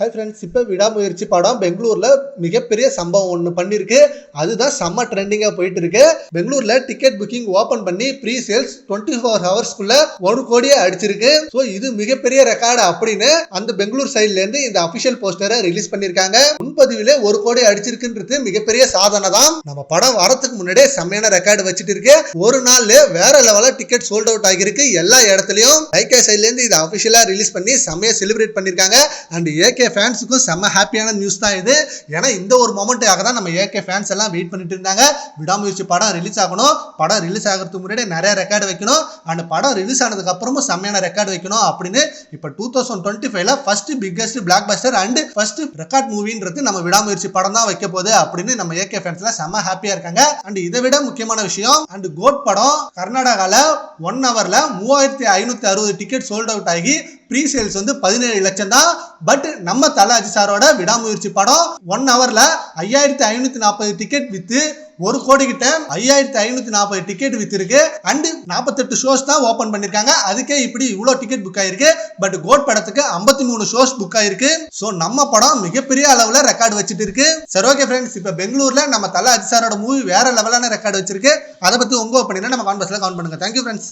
Hi friends இப்போ விடாமுயற்சி படம் பெங்களூர்ல மிகப்பெரிய சம்பவம் ஒன்று பண்ணியிருக்கு அதுதான் செம்ம ட்ரெண்டிங்காக போயிட்டு இருக்கு பெங்களூர்ல டிக்கெட் புக்கிங் ஓப்பன் பண்ணி ப்ரீ சேல்ஸ் டுவெண்ட்டி ஃபோர் ஹவர்ஸ்க்குள்ள ஒரு கோடியே அடிச்சிருக்கு. ஸோ இது மிகப்பெரிய ரெக்கார்டு அப்படின்னு அந்த பெங்களூர் சைட்லேருந்து இந்த அபிஷியல் போஸ்டரை ரிலீஸ் பண்ணியிருக்காங்க முன்பதிவிலே ஒரு கோடி அடிச்சிருக்குன்றது மிகப்பெரிய சாதனை தான். நம்ம படம் வரதுக்கு முன்னாடியே செம்மையான ரெக்கார்டு வச்சுட்டு இருக்கு ஒரு நாள்ல வேற லெவலில் டிக்கெட் சோல்ட் அவுட் ஆகியிருக்கு எல்லா இடத்துலயும். ஐகே சைட்லேருந்து இதை அபிஷியலா ரிலீஸ் பண்ணி செம்மையாக செலிப்ரேட் பண்ணியிருக்காங்க அண்ட் ஏகே ஃபேன்ஸுக்கும் செம்ம ஹாப்பியான நியூஸ் தான் இது. ஏன்னா இந்த ஒரு மொமெண்ட்டாக தான் நம்ம ஏகே ஃபேன்ஸ் எல்லாம் வெயிட் பண்ணிட்டு இருந்தாங்க. விடாமுயற்சி படம் ரிலீஸ் ஆகணும். படம் ரிலீஸ் ஆகிறதுக்கு முன்னாடி நிறைய ரெக்கார்டு வைக்கணும். அண்ட் படம் ரிலீஸ் ஆனதுக்கு அப்புறமும் செம்மையான ரெக்கார்டு வைக்கணும் அப்படின்னு இப்போ டூ தௌசண்ட் டுவெண்ட்டி ஃபைவ்ல first biggest block buster and first record மூவின்றது நம்ம விடாமுயற்சி படம் தான் வைக்க போகுது அப்படின்னு நம்ம ஏகே ஃபேன்ஸ்ல செம்ம ஹாப்பியா இருக்காங்க. அண்ட் இதை விட முக்கியமான விஷயம் அண்ட் கோட் படம் கர்நாடகாவில் ஒன் ஹவர்ல மூவாயிரத்தி ஐநூத்தி அறுபது டிக்கெட் சோல்ட் அவுட் ஆகி ப்ரீ சேல்ஸ் வந்து பதினேழு லட்சம் தான். பட் நம்ம தலை அஜி சாரோட விடாமுயற்சி படம் ஒன் ஹவர்ல ஐயாயிரத்தி ஐநூத்தி நாற்பது டிக்கெட் வித்து ஒரு கோடி கிட்ட ஐயாயிரத்தி ஐநூத்தி நாற்பது டிக்கெட் வித்திருக்கு அண்ட் நாற்பத்தெட்டு ஷோஸ் தான் ஓபன் பண்ணிருக்காங்க. அதுக்கே இப்படி இவ்வளோ டிக்கெட் புக் ஆயிருக்கு. பட் கோட் படத்துக்கு ஐம்பத்தி மூணு ஷோஸ் புக் ஆயிருக்கு. ஸோ நம்ம படம் மிகப்பெரிய அளவுல ரெக்கார்டு வச்சுட்டு இருக்கு. சரி ஓகே ஃப்ரெண்ட்ஸ் இப்போ பெங்களூர்ல நம்ம தலை அஜி சாரோட மூவி வேற லெவலான ரெக்கார்டு வச்சிருக்கு. அதை பத்தி உங்க ஒப்பீனியன் நம்ம கான்பர்ஸ்ல கவுண்ட் பண்ணுங்க. Thank you friends